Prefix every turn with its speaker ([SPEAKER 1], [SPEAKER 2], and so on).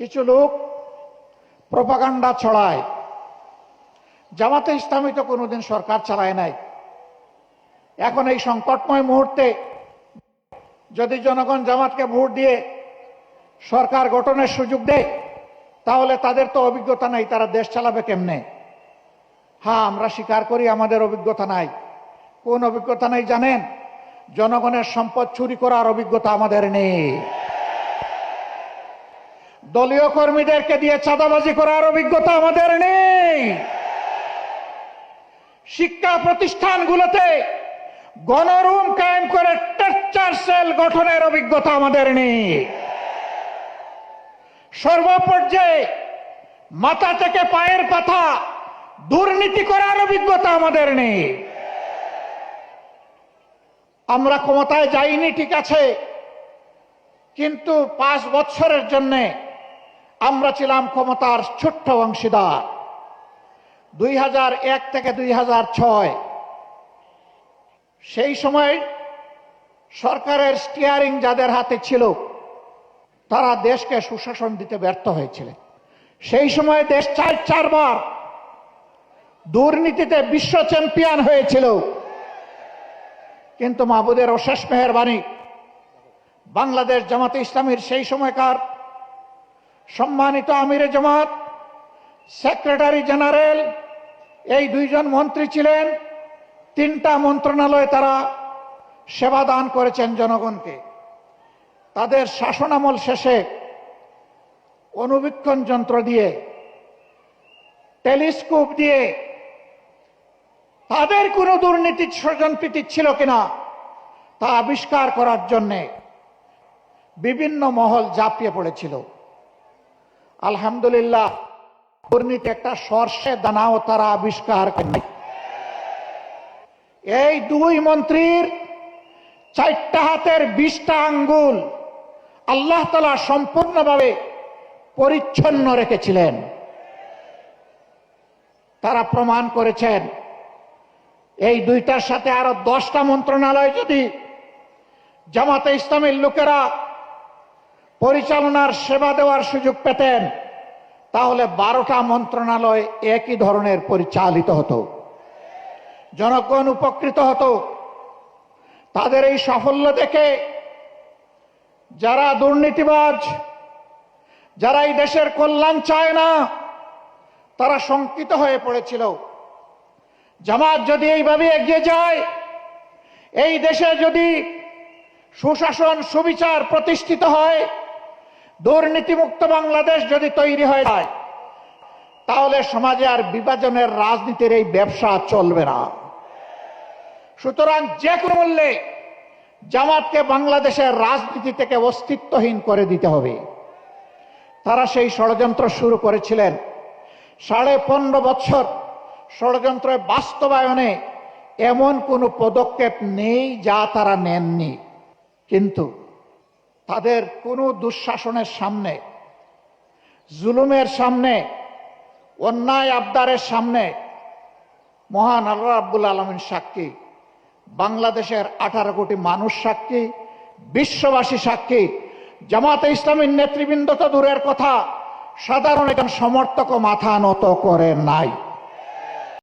[SPEAKER 1] কিছু লোক প্রপাগান্ডা ছড়ায়। জামাতে ইসলামী তো কোনোদিন সরকার চালায় নাই। এখন এই সংকটময় মুহূর্তে যদি জনগণ জামাতকে ভোট দিয়ে সরকার গঠনের সুযোগ দেয়, তাহলে তাদের তো অভিজ্ঞতা নাই, তারা দেশ চালাবে কেমনে? হ্যাঁ আমরা স্বীকার করি আমাদের অভিজ্ঞতা নাই। কোন অভিজ্ঞতা নাই জানেন? জনগণের সম্পদ চুরি করার অভিজ্ঞতা আমাদের নেই। দলীয় কর্মীদেরকে দিয়ে চাঁদাবাজি করার অভিজ্ঞতা আমাদের নেই। শিক্ষা প্রতিষ্ঠানগুলোতে গণরুম কায়েম করে টেকচার সেল গঠনের অভিজ্ঞতা আমাদের নেই। সর্বপর্যায়ে মাথা থেকে পায়ের পাথা দুর্নীতি করার অভিজ্ঞতা আমাদের নেই। আমরা ক্ষমতায় যাইনি, ঠিক আছে, কিন্তু পাঁচ বছরের জন্য আমরা ছিলাম ক্ষমতার ছোট্ট অংশীদার। দুই থেকে দুই সেই সময় সরকারের স্টিয়ারিং যাদের হাতে ছিল, তারা দেশকে সুশাসন দিতে ব্যর্থ হয়েছিলেন। সেই সময় দেশ চার চারবার দুর্নীতিতে বিশ্ব চ্যাম্পিয়ন হয়েছিল। কিন্তু মাহবুদের অশেষ মেহরবানি বাংলাদেশ জামাতে ইসলামীর সেই সময়কার সম্মানিত আমিরে জামাত, সেক্রেটারি জেনারেল, এই দুইজন মন্ত্রী ছিলেন। তিনটা মন্ত্রণালয়ে তারা সেবা দান করেছেন জনগণকে। তাদের শাসনামল শেষে অনুবীক্ষণ যন্ত্র দিয়ে, টেলিস্কোপ দিয়ে, তাদের কোনো দুর্নীতি স্বজনপ্রীতি ছিল কিনা তা আবিষ্কার করার জন্যে বিভিন্ন মহল জাপিয়ে পড়েছিল। আলহামদুলিল্লাহ দুর্নীতি একটা সর্ষে দানাও তারা আবিষ্কার করেনি এই দুই মন্ত্রীর চারটা হাতের বিশটা আঙ্গুল আল্লাহ তালা সম্পূর্ণভাবে পরিচ্ছন্ন রেখেছিলেন। তারা প্রমাণ করেছেন, এই দুইটার সাথে আরও দশটা মন্ত্রণালয় যদি জামাতে ইসলামের লোকেরা পরিচালনার সেবা দেওয়ার সুযোগ পেতেন, তাহলে বারোটা মন্ত্রণালয় একই ধরনের পরিচালিত হতো। জনগণ উপকৃত হতো। তাদের এই সাফল্য দেখে যারা দুর্নীতিবাজ, যারা এই দেশের কল্যাণ চায় না, তারা শঙ্কিত হয়ে পড়েছিল। জামাত যদি এইভাবে এগিয়ে যায়, এই দেশে যদি সুশাসন, সুবিচার প্রতিষ্ঠিত হয় দুর্নীতিমুক্ত বাংলাদেশ যদি তৈরি হয়ে যায়, তাহলে সমাজে আর বিভাজনের রাজনীতির এই ব্যবসা চলবে না। সুতরাং যে কোনো মূল্যে জামাতকে বাংলাদেশের রাজনীতি থেকে অস্তিত্বহীন করে দিতে হবে। তারা সেই ষড়যন্ত্র শুরু করেছিলেন। সাড়ে পনেরো বছর ষড়যন্ত্রের বাস্তবায়নে এমন কোনো পদক্ষেপ নেই যা তারা নেননি। কিন্তু তাদের কোনো দুঃশাসনের সামনে, জুলুমের সামনে, অন্যায় আবদারের সামনে মহান আল্লাহ আব্বুল আলমিন সাক্ষী, বাংলাদেশের আঠারো কোটি মানুষ সাক্ষী, বিশ্ববাসী সাক্ষী, জামাতে ইসলামীর নেতৃবৃন্দ তো দূরের কথা, সাধারণ একজন সমর্থক মাথা নত করে নাই।